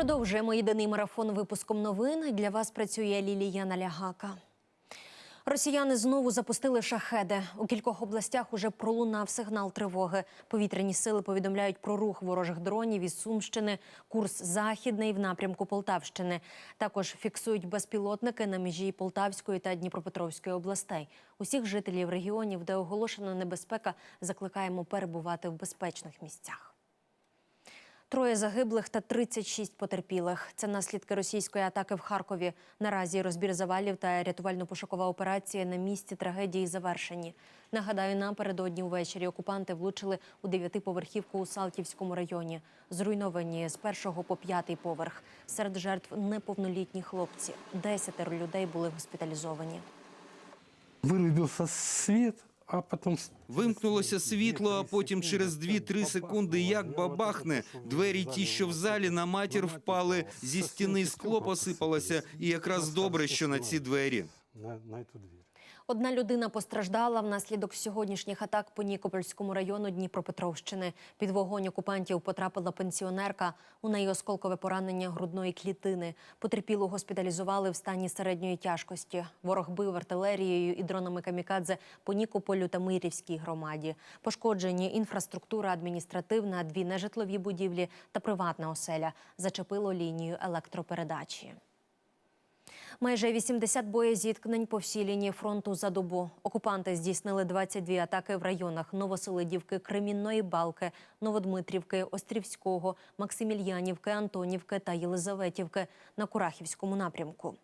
Продовжуємо єдиний марафон випуском новин. Для вас працює Лілія Налягака. Росіяни знову запустили шахеди. У кількох областях уже пролунав сигнал тривоги. Повітряні сили повідомляють про рух ворожих дронів із Сумщини, курс західний в напрямку Полтавщини. Також фіксують безпілотники на межі Полтавської та Дніпропетровської областей. Усіх жителів регіонів, де оголошена небезпека, закликаємо перебувати в безпечних місцях. Троє загиблих та 36 потерпілих. Це наслідки російської атаки в Харкові. Наразі розбір завалів та рятувально-пошукова операція на місці трагедії завершені. Нагадаю, напередодні увечері окупанти влучили у дев'ятиповерхівку у Салтівському районі. Зруйновані з першого по п'ятий поверх. Серед жертв неповнолітні хлопці. Десятеро людей були госпіталізовані. Вырубился свет, а потом... Вимкнулося світло, а потім через 2-3 секунди як бабахне. Двері ті, що в залі, на матір впали, зі стіни скло посипалося, і якраз добре, що на ці двері. На, на ту дверь. Одна людина постраждала внаслідок сьогоднішніх атак по Нікопольському району Дніпропетровщини. Під вогонь окупантів потрапила пенсіонерка. У неї осколкове поранення грудної клітини. Потерпілу госпіталізували в стані середньої тяжкості. Ворог бив артилерією і дронами камікадзе по Нікополю та Мирівській громаді. Пошкоджені інфраструктура адміністративна, дві нежитлові будівлі та приватна оселя. Зачепило лінію електропередачі. Майже 80 боєзіткнень по всій лінії фронту за добу. Окупанти здійснили 22 атаки в районах Новоселидівки, Кремінної Балки, Новодмитрівки, Острівського, Максимільянівки, Антонівки та Єлизаветівки на Курахівському напрямку.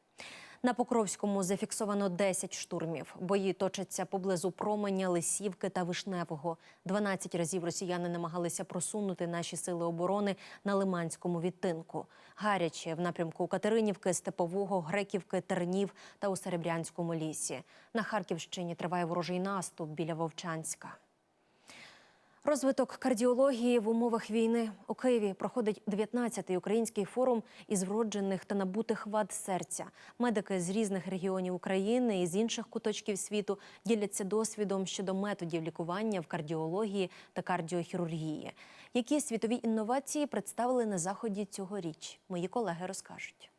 На Покровському зафіксовано 10 штурмів. Бої точаться поблизу Променя, Лисівки та Вишневого. 12 разів росіяни намагалися просунути наші сили оборони на Лиманському відтинку. Гаряче в напрямку Катеринівки, Степового, Греківки, Тернів та у Серебрянському лісі. На Харківщині триває ворожий наступ біля Вовчанська. Розвиток кардіології в умовах війни у Києві проходить 19-й український форум із вроджених та набутих вад серця. Медики з різних регіонів України і з інших куточків світу діляться досвідом щодо методів лікування в кардіології та кардіохірургії. Які світові інновації представили на заході цьогоріч? Мої колеги розкажуть.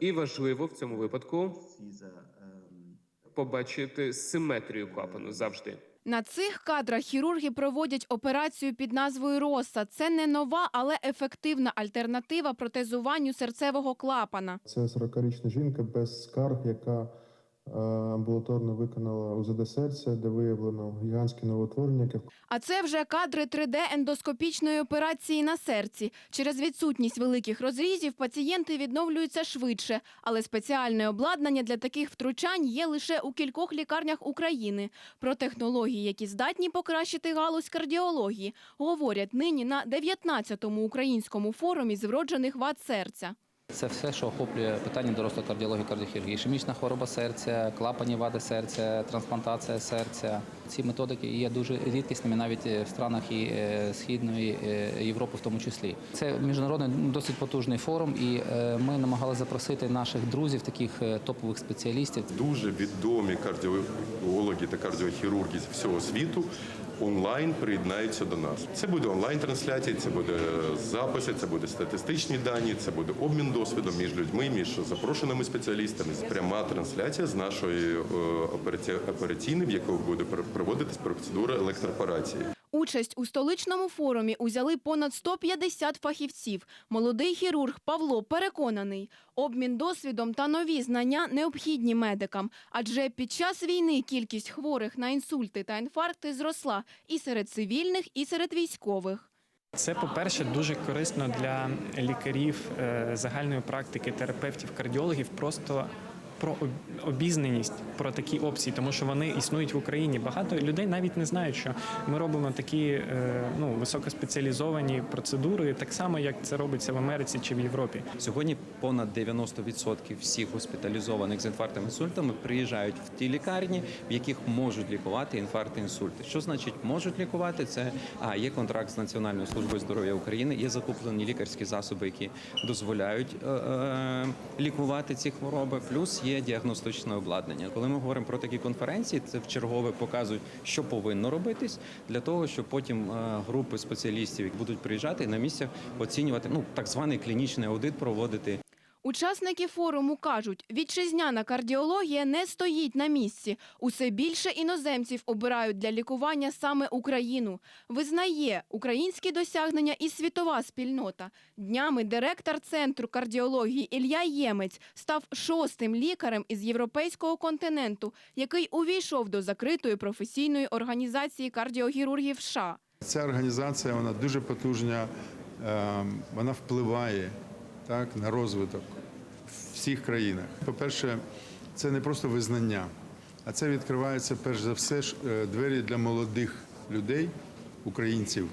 І важливо в цьому випадку побачити симетрію клапану завжди. На цих кадрах хірурги проводять операцію під назвою Роса. Це не нова, але ефективна альтернатива протезуванню серцевого клапана. Це 40-річна жінка без скарг, яка амбулаторно виконала УЗД серця, де виявлено гігантське новоутворення, яке А це вже кадри 3D-ендоскопічної операції на серці. Через відсутність великих розрізів пацієнти відновлюються швидше, але спеціальне обладнання для таких втручань є лише у кількох лікарнях України. Про технології, які здатні покращити галузь кардіології, говорять нині на 19-му українському форумі з вроджених вад серця. Це все, що охоплює питання дорослої кардіології, кардіохірургії, ішемічна хвороба серця, клапані вади серця, трансплантація серця. Ці методики є дуже рідкісними навіть в странах і е, Східної е, Європи, в тому числі. Це міжнародний ну, досить потужний форум, і е, ми намагалися запросити наших друзів, таких е, топових спеціалістів. Дуже відомі кардіологи та кардіохірурги з всього світу онлайн приєднаються до нас. Це буде онлайн-трансляція, це буде записи, це буде статистичні дані, це буде обмін досвідом між людьми, між запрошеними спеціалістами. Пряма трансляція з нашої е, операційної, в якої буде пр- проводитись процедура електропорації. Участь у столичному форумі узяли понад 150 фахівців. Молодий хірург Павло переконаний, обмін досвідом та нові знання необхідні медикам, адже під час війни кількість хворих на інсульти та інфаркти зросла і серед цивільних, і серед військових. Це, по-перше, дуже корисно для лікарів е, загальної практики, терапевтів, кардіологів, просто про обізнаність про такі опції, тому що вони існують в Україні. Багато людей навіть не знають, що ми робимо такі е, ну, високоспеціалізовані процедури, так само як це робиться в Америці чи в Європі. Сьогодні понад 90% всіх госпіталізованих з інфарктом інсультами приїжджають в ті лікарні, в яких можуть лікувати інфаркти інсульти. Що значить можуть лікувати? Це а є контракт з Національною службою здоров'я України, є закуплені лікарські засоби, які дозволяють е, е, лікувати ці хвороби. Плюс є діагностичне обладнання. Коли ми говоримо про такі конференції, це в чергове показують, що повинно робитись для того, щоб потім е, групи спеціалістів які будуть приїжджати на місцях оцінювати ну так званий клінічний аудит проводити. Учасники форуму кажуть, вітчизняна кардіологія не стоїть на місці. Усе більше іноземців обирають для лікування саме Україну. Визнає українські досягнення і світова спільнота. Днями директор центру кардіології Ілля Ємець став шостим лікарем із європейського континенту, який увійшов до закритої професійної організації кардіохірургів США. Ця організація вона дуже потужна, е, вона впливає так, на розвиток всіх країнах. По-перше, це не просто визнання, а це відкривається перш за все ж, е, двері для молодих людей, українців,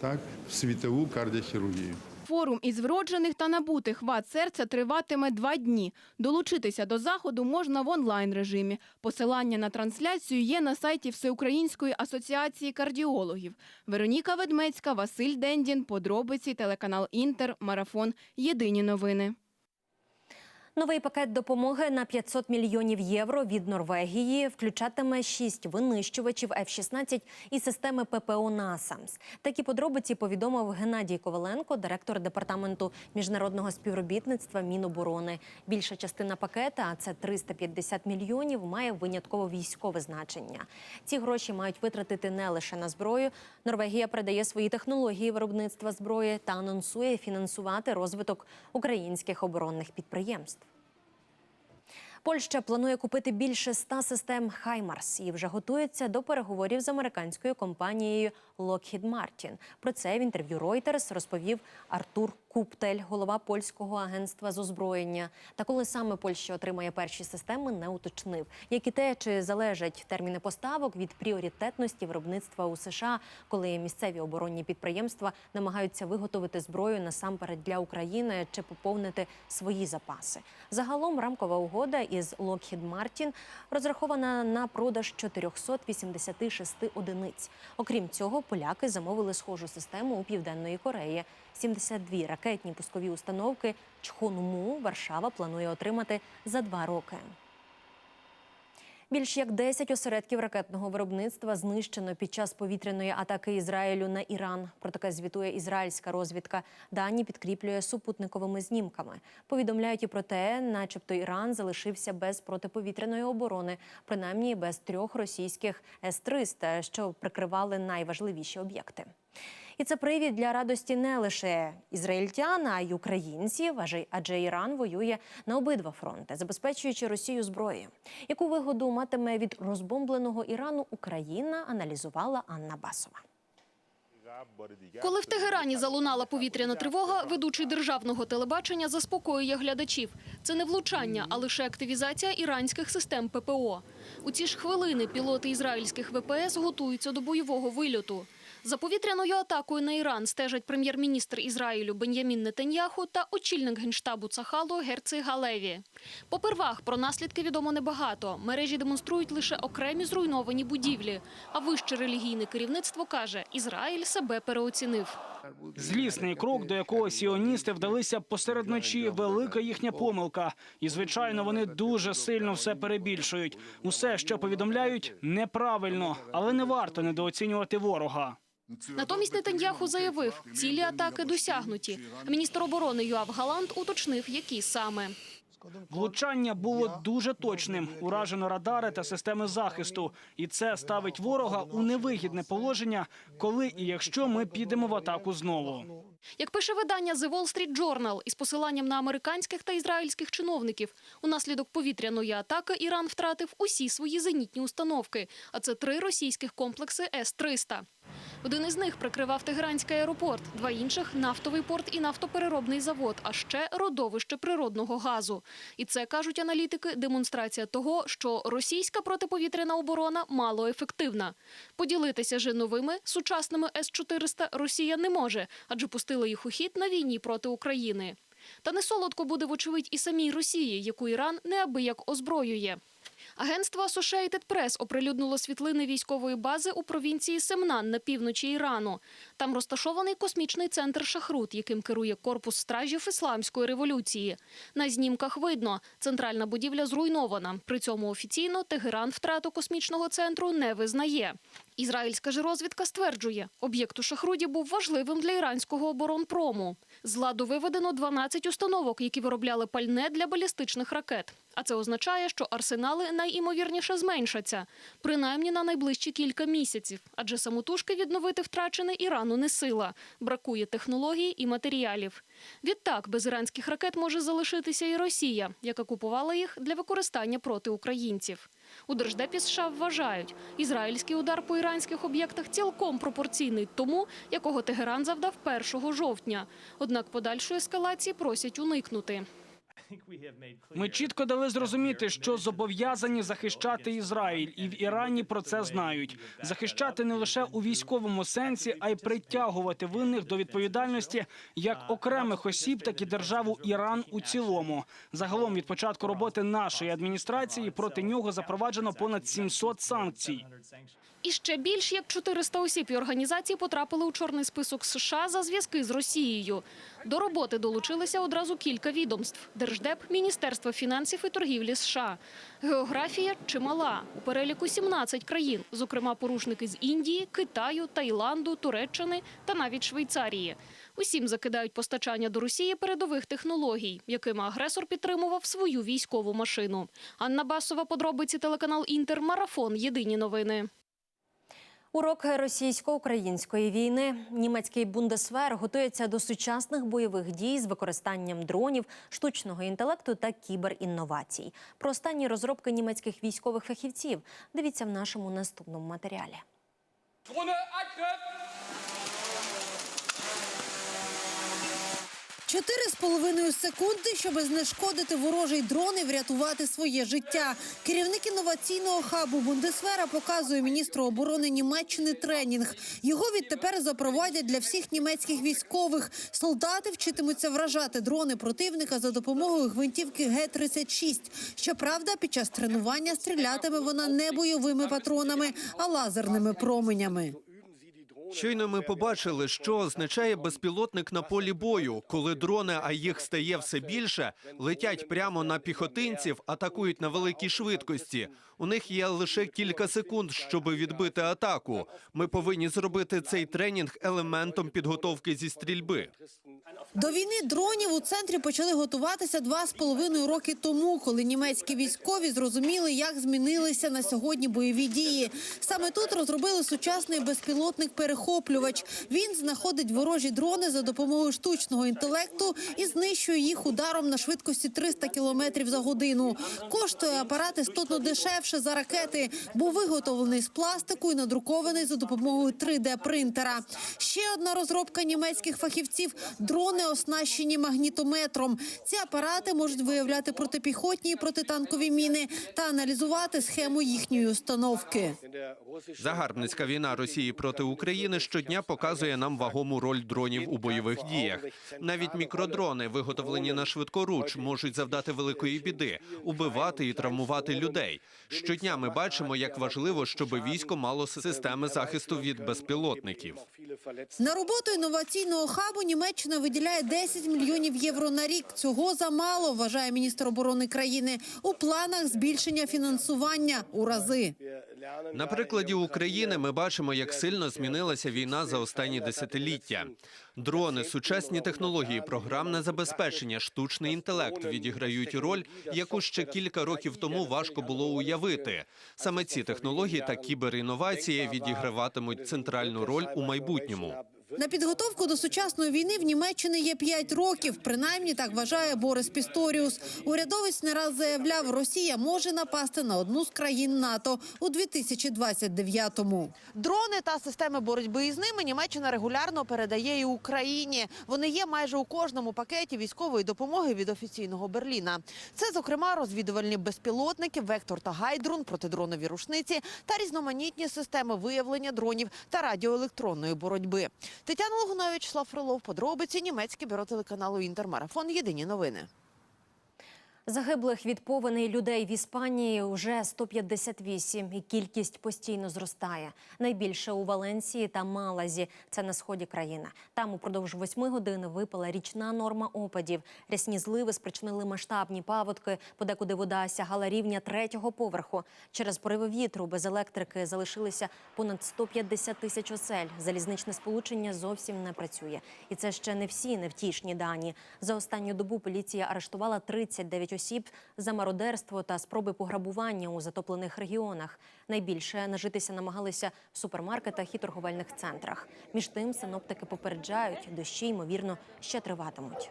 так, в світову кардіохірургію. Форум із вроджених та набутих вад серця триватиме два дні. Долучитися до заходу можна в онлайн-режимі. Посилання на трансляцію є на сайті Всеукраїнської асоціації кардіологів. Вероніка Ведмецька, Василь Дендін, подробиці, телеканал Інтер, Марафон. Єдині новини. Новий пакет допомоги на 500 мільйонів євро від Норвегії включатиме шість винищувачів F-16 і системи ППО «Насамс». Такі подробиці повідомив Геннадій Коваленко, директор департаменту міжнародного співробітництва Міноборони. Більша частина пакета, а це 350 мільйонів, має винятково військове значення. Ці гроші мають витратити не лише на зброю. Норвегія передає свої технології виробництва зброї та анонсує фінансувати розвиток українських оборонних підприємств. Польща планує купити більше ста систем Хаймарс і вже готується до переговорів з американською компанією Lockheed Martin. Про це в інтерв'ю Reuters розповів Артур Куптель, голова польського агентства з озброєння. Та коли саме Польща отримає перші системи, не уточнив. Як і те, чи залежать терміни поставок від пріоритетності виробництва у США, коли місцеві оборонні підприємства намагаються виготовити зброю насамперед для України чи поповнити свої запаси. Загалом рамкова угода із Lockheed Martin розрахована на продаж 486 одиниць. Окрім цього, поляки замовили схожу систему у південної Кореї. 72 ракетні пускові установки Чхонму Варшава планує отримати за два роки. Більш як 10 осередків ракетного виробництва знищено під час повітряної атаки Ізраїлю на Іран. Про таке звітує ізраїльська розвідка. Дані підкріплює супутниковими знімками. Повідомляють і про те, начебто Іран залишився без протиповітряної оборони, принаймні без трьох російських С-300, що прикривали найважливіші об'єкти. І це привід для радості не лише ізраїльтян, а й українців, адже- Іран воює на обидва фронти, забезпечуючи Росію зброєю. Яку вигоду матиме від розбомбленого Ірану Україна, аналізувала Анна Басова. Коли в Тегерані залунала повітряна тривога, ведучий державного телебачення заспокоює глядачів. Це не влучання, а лише активізація іранських систем ППО. У ці ж хвилини пілоти ізраїльських ВПС готуються до бойового вильоту. За повітряною атакою на Іран стежать прем'єр-міністр Ізраїлю Бен'ямін Нетаньяху та очільник генштабу Цахалу Герци Галеві. Попервах про наслідки відомо небагато. Мережі демонструють лише окремі зруйновані будівлі. А вище релігійне керівництво каже, Ізраїль себе переоцінив. Злісний крок, до якого сіоністи вдалися посеред ночі, велика їхня помилка. І звичайно, вони дуже сильно все перебільшують. Усе, що повідомляють, неправильно, але не варто недооцінювати ворога. Натомість Нетаньяху заявив, цілі атаки досягнуті. Міністр оборони Юав Галант уточнив, які саме. Влучання було дуже точним. Уражено радари та системи захисту, і це ставить ворога у невигідне положення, коли і якщо ми підемо в атаку знову. Як пише видання The Wall Street Journal із посиланням на американських та ізраїльських чиновників, унаслідок повітряної атаки Іран втратив усі свої зенітні установки, а це три російських комплекси С-300. Один із них прикривав Тегеранський аеропорт, два інших – нафтовий порт і нафтопереробний завод, а ще родовище природного газу. І це, кажуть аналітики, демонстрація того, що російська протиповітряна оборона малоефективна. Поділитися же новими сучасними С-400 Росія не може, адже пустила їх у хід на війні проти України. Та не солодко буде, вочевидь, і самій Росії, яку Іран неабияк озброює. Агентство Associated Press оприлюднило світлини військової бази у провінції Семнан на півночі Ірану. Там розташований космічний центр Шахрут, яким керує корпус стражів ісламської революції. На знімках видно, центральна будівля зруйнована. При цьому офіційно Тегеран втрату космічного центру не визнає. Ізраїльська ж розвідка стверджує, об'єкт у Шахруді був важливим для іранського оборонпрому. З ладу виведено 12 установок, які виробляли пальне для балістичних ракет. А це означає, що арсенали найімовірніше зменшаться, принаймні на найближчі кілька місяців. Адже самотужки відновити втрачене Ірану не сила. Бракує технологій і матеріалів. Відтак, без іранських ракет може залишитися і Росія, яка купувала їх для використання проти українців. У Держдепі США вважають, ізраїльський удар по іранських об'єктах цілком пропорційний тому, якого Тегеран завдав 1 жовтня. Однак подальшої ескалації просять уникнути. Ми чітко дали зрозуміти, що зобов'язані захищати Ізраїль, і в Ірані про це знають. Захищати не лише у військовому сенсі, а й притягувати винних до відповідальності як окремих осіб, так і державу Іран у цілому. Загалом від початку роботи нашої адміністрації проти нього запроваджено понад 700 санкцій. І ще більш як 400 осіб і організацій потрапили у чорний список США за зв'язки з Росією. До роботи долучилися одразу кілька відомств: Держдеп, Міністерство фінансів і торгівлі США. Географія чимала у переліку 17 країн, зокрема порушники з Індії, Китаю, Таїланду, Туреччини та навіть Швейцарії. Усім закидають постачання до Росії передових технологій, якими агресор підтримував свою військову машину. Анна Басова, подробиці телеканал Інтер, марафон. Єдині новини. Урок російсько-української війни. Німецький бундесвер готується до сучасних бойових дій з використанням дронів, штучного інтелекту та кіберінновацій. Про останні розробки німецьких військових фахівців дивіться в нашому наступному матеріалі. Чотири з половиною секунди, щоб знешкодити ворожий дрон і врятувати своє життя. Керівник інноваційного хабу Бундесвера показує міністру оборони Німеччини тренінг. Його відтепер запровадять для всіх німецьких військових. Солдати вчитимуться вражати дрони противника за допомогою гвинтівки Г-36. Щоправда, під час тренування стрілятиме вона не бойовими патронами, а лазерними променями. Щойно ми побачили, що означає безпілотник на полі бою, коли дрони, а їх стає все більше, летять прямо на піхотинців, атакують на великій швидкості. У них є лише кілька секунд, щоб відбити атаку. Ми повинні зробити цей тренінг елементом підготовки зі стрільби. До війни дронів у центрі почали готуватися два з половиною роки тому, коли німецькі військові зрозуміли, як змінилися на сьогодні бойові дії. Саме тут розробили сучасний безпілотник-перехоплювач. Він знаходить ворожі дрони за допомогою штучного інтелекту і знищує їх ударом на швидкості 300 кілометрів за годину. Коштує апарат істотно дешевше за ракети, бо виготовлений з пластику і надрукований за допомогою 3D-принтера. Ще одна розробка німецьких фахівців – дрони, оснащені магнітометром. Ці апарати можуть виявляти протипіхотні і протитанкові міни та аналізувати схему їхньої установки. Загарбницька війна Росії проти України щодня показує нам вагому роль дронів у бойових діях. Навіть мікродрони, виготовлені на швидкоруч, можуть завдати великої біди, убивати і травмувати людей. Щодня ми бачимо, як важливо, щоб військо мало системи захисту від безпілотників. На роботу інноваційного хабу Німеччина виділяє 10 мільйонів євро на рік. Цього замало, вважає міністр оборони країни. У планах збільшення фінансування у рази. На прикладі України ми бачимо, як сильно змінилася війна за останні десятиліття. Дрони, сучасні технології, програмне забезпечення, штучний інтелект відіграють роль, яку ще кілька років тому важко було уявити. Саме ці технології та кіберінновації відіграватимуть центральну роль у майбутньому. На підготовку до сучасної війни в Німеччині є 5 років. Принаймні так вважає Борис Пісторіус. Урядовець не раз заявляв, Росія може напасти на одну з країн НАТО у 2029-му. Дрони та системи боротьби із ними Німеччина регулярно передає і Україні. Вони є майже у кожному пакеті військової допомоги від офіційного Берліна. Це, зокрема, розвідувальні безпілотники, вектор та гайдрун, протидронові рушниці та різноманітні системи виявлення дронів та радіоелектронної боротьби. Тетяна Логунович, Слав Фролов, подробиці німецьке бюро телеканалу Інтермарафон. Єдині новини. Загиблих від повеней людей в Іспанії вже 158, і кількість постійно зростає. Найбільше у Валенсії та Малазі. Це на сході країни. Там упродовж восьми годин випала річна норма опадів. Рясні зливи спричинили масштабні паводки. Подекуди вода сягала рівня третього поверху. Через пориви вітру без електрики залишилися понад 150 тисяч осель. Залізничне сполучення зовсім не працює. І це ще не всі невтішні дані. За останню добу поліція арештувала 39 осіб за мародерство та спроби пограбування у затоплених регіонах. Найбільше нажитися намагалися в супермаркетах і торговельних центрах. Між тим синоптики попереджають, дощі ймовірно ще триватимуть.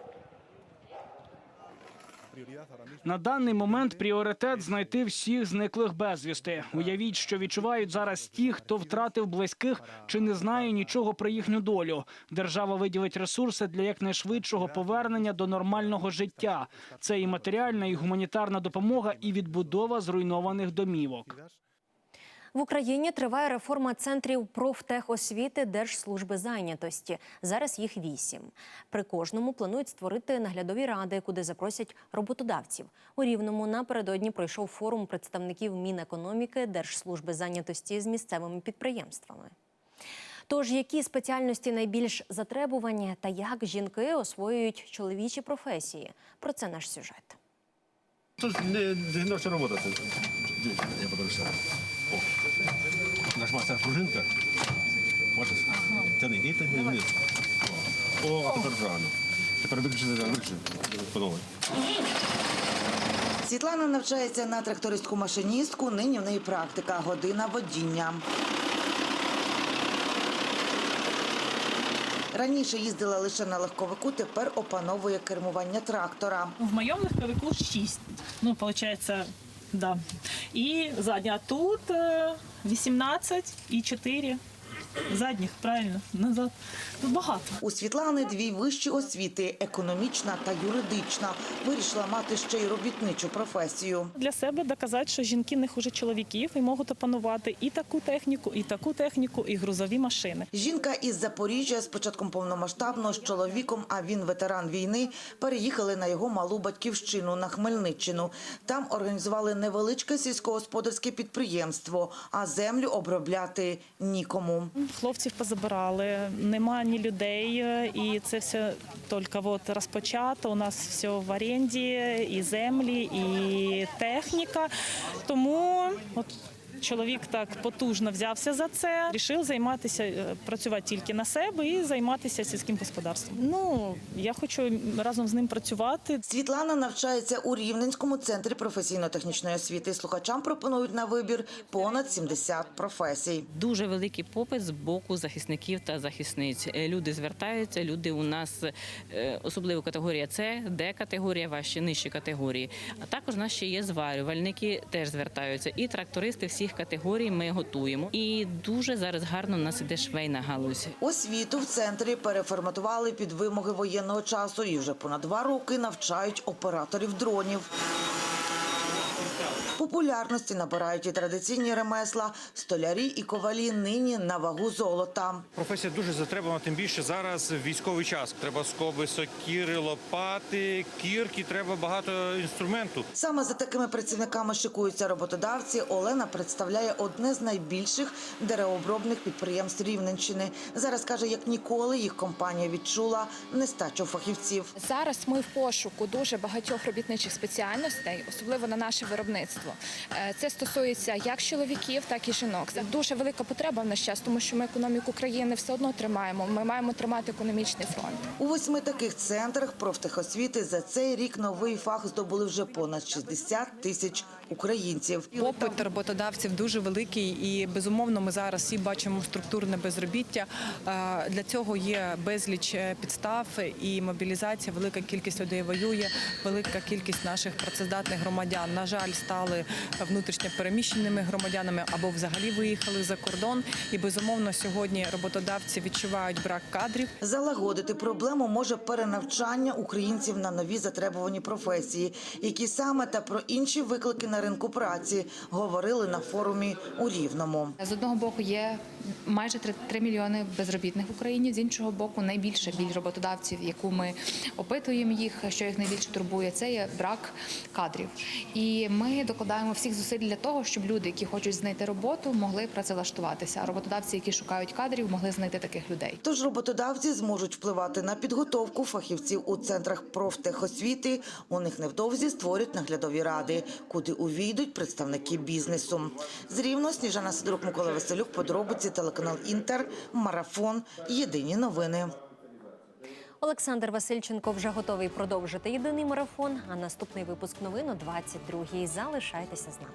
На даний момент пріоритет знайти всіх зниклих безвісти. Уявіть, що відчувають зараз ті, хто втратив близьких чи не знає нічого про їхню долю. Держава виділить ресурси для якнайшвидшого повернення до нормального життя. Це і матеріальна, і гуманітарна допомога, і відбудова зруйнованих домівок. В Україні триває реформа центрів профтехосвіти Держслужби зайнятості. Зараз їх вісім. При кожному планують створити наглядові ради, куди запросять роботодавців. У Рівному напередодні пройшов форум представників Мінекономіки Держслужби зайнятості з місцевими підприємствами. Тож, які спеціальності найбільш затребувані та як жінки освоюють чоловічі професії? Про це наш сюжет. Не жіноча робота. Я подивився. О, наш мастер пружинка. Бачиш? Це не діти, не вниз. О, тепер правильно. Тепер виключити. Подобай. Світлана навчається на трактористку машиністку. Нині в неї практика година водіння. Раніше їздила лише на легковику, тепер опановує кермування трактора. В моем легковику 6. Ну, получается, да. И задня тут э, 18 и 4 задніх, правильно, назад. Тут багато. У Світлани дві вищі освіти економічна та юридична. Вирішила мати ще й робітничу професію. Для себе доказати, що жінки не хуже чоловіків і можуть опанувати і таку техніку, і таку техніку, і грузові машини. Жінка із Запоріжжя з початком повномасштабного з чоловіком, а він ветеран війни, переїхали на його малу батьківщину на Хмельниччину. Там організували невеличке сільськогосподарське підприємство, а землю обробляти нікому. Хлопців позабирали, нема ні людей, е, і це все тільки от розпочато. У нас все в оренді, і землі, і техніка. Тому от чоловік так потужно взявся за це. Рішив займатися, е, працювати тільки на себе і займатися сільським господарством. Ну я хочу разом з ним працювати. Світлана навчається у Рівненському центрі професійно-технічної освіти. Слухачам пропонують на вибір понад 70 професій. Дуже великий попит з боку захисників та захисниць. Е, Люди звертаються, люди у нас е, особливо категорія С, Д категорія, ваші нижчі категорії. А також у нас ще є зварювальники, теж звертаються. І трактористи всіх категорій ми готуємо. І дуже зараз гарно у нас іде швейна галузь. Освіту в центрі переформатували під вимоги воєнного часу і вже понад два роки навчають операторів дронів. Популярності набирають і традиційні ремесла, столярі і ковалі нині на вагу золота. Професія дуже затребувана, тим більше зараз військовий час. Треба скоби, сокіри, лопати, кірки, треба багато інструменту. Саме за такими працівниками шикуються роботодавці. Олена представляє одне з найбільших деревообробних підприємств Рівненщини. Зараз каже, як ніколи їх компанія відчула нестачу фахівців. Зараз ми в пошуку дуже багатьох робітничих спеціальностей, особливо на наше виробництво. Е, Це стосується як чоловіків, так і жінок. Це дуже велика потреба в наш час, тому що ми економіку країни все одно тримаємо. Ми маємо тримати економічний фронт. У восьми таких центрах профтехосвіти за цей рік новий фах здобули вже понад 60 тисяч українців. Попит роботодавців дуже великий, і безумовно ми зараз всі бачимо структурне безробіття. Е, Для цього є безліч е, підстав і мобілізація. Велика кількість людей воює, велика кількість наших працездатних громадян, на жаль, стали стали внутрішньо переміщеними громадянами або взагалі виїхали за кордон. І безумовно сьогодні роботодавці відчувають брак кадрів. Залагодити проблему може перенавчання українців на нові затребувані професії, які саме та про інші виклики на ринку праці говорили на форумі у Рівному. З одного боку є майже 3, 3 мільйони безробітних в Україні. З іншого боку, найбільше біль роботодавців, яку ми опитуємо їх, що їх найбільше турбує, це є брак кадрів. І ми докладаємо всіх зусиль для того, щоб люди, які хочуть знайти роботу, могли працевлаштуватися. А роботодавці, які шукають кадрів, могли знайти таких людей. Тож роботодавці зможуть впливати на підготовку фахівців у центрах профтехосвіти. У них невдовзі створять наглядові ради, куди увійдуть представники бізнесу. З Рівно Сніжана Сидорук, Микола Василюк, подробиці телеканал Інтер, Марафон. Єдині новини. Олександр Васильченко вже готовий продовжити єдиний марафон. А наступний випуск новин о 22-й. Залишайтеся з нами.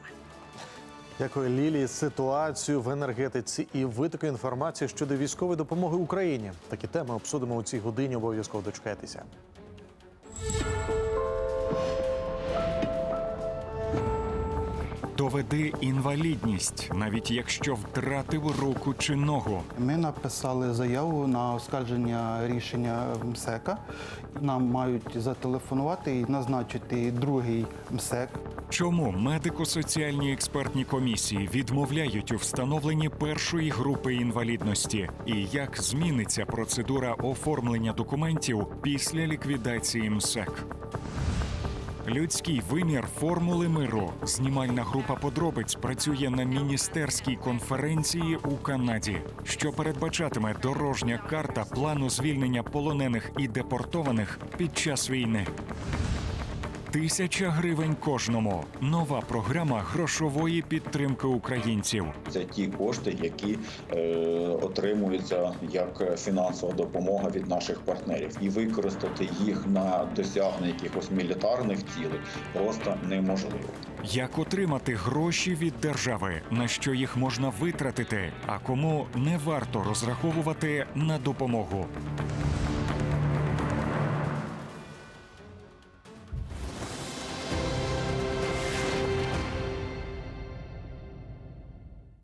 Дякую, Лілі. Ситуацію в енергетиці і витоки інформації щодо військової допомоги Україні. Такі теми обсудимо у цій годині. Обов'язково дочекайтеся. Доведи інвалідність, навіть якщо втратив руку чи ногу. Ми написали заяву на оскарження рішення МСЕКа. Нам мають зателефонувати і назначити другий МСЕК. Чому медико-соціальні експертні комісії відмовляють у встановленні першої групи інвалідності? І як зміниться процедура оформлення документів після ліквідації МСЕК? Людський вимір формули миру. Знімальна група подробиць працює на міністерській конференції у Канаді, що передбачатиме дорожня карта плану звільнення полонених і депортованих під час війни. Тисяча гривень кожному. Нова програма грошової підтримки українців. Це ті кошти, які е, отримуються як фінансова допомога від наших партнерів, і використати їх на досягнення якихось мілітарних цілей просто неможливо. Як отримати гроші від держави, на що їх можна витратити, а кому не варто розраховувати на допомогу.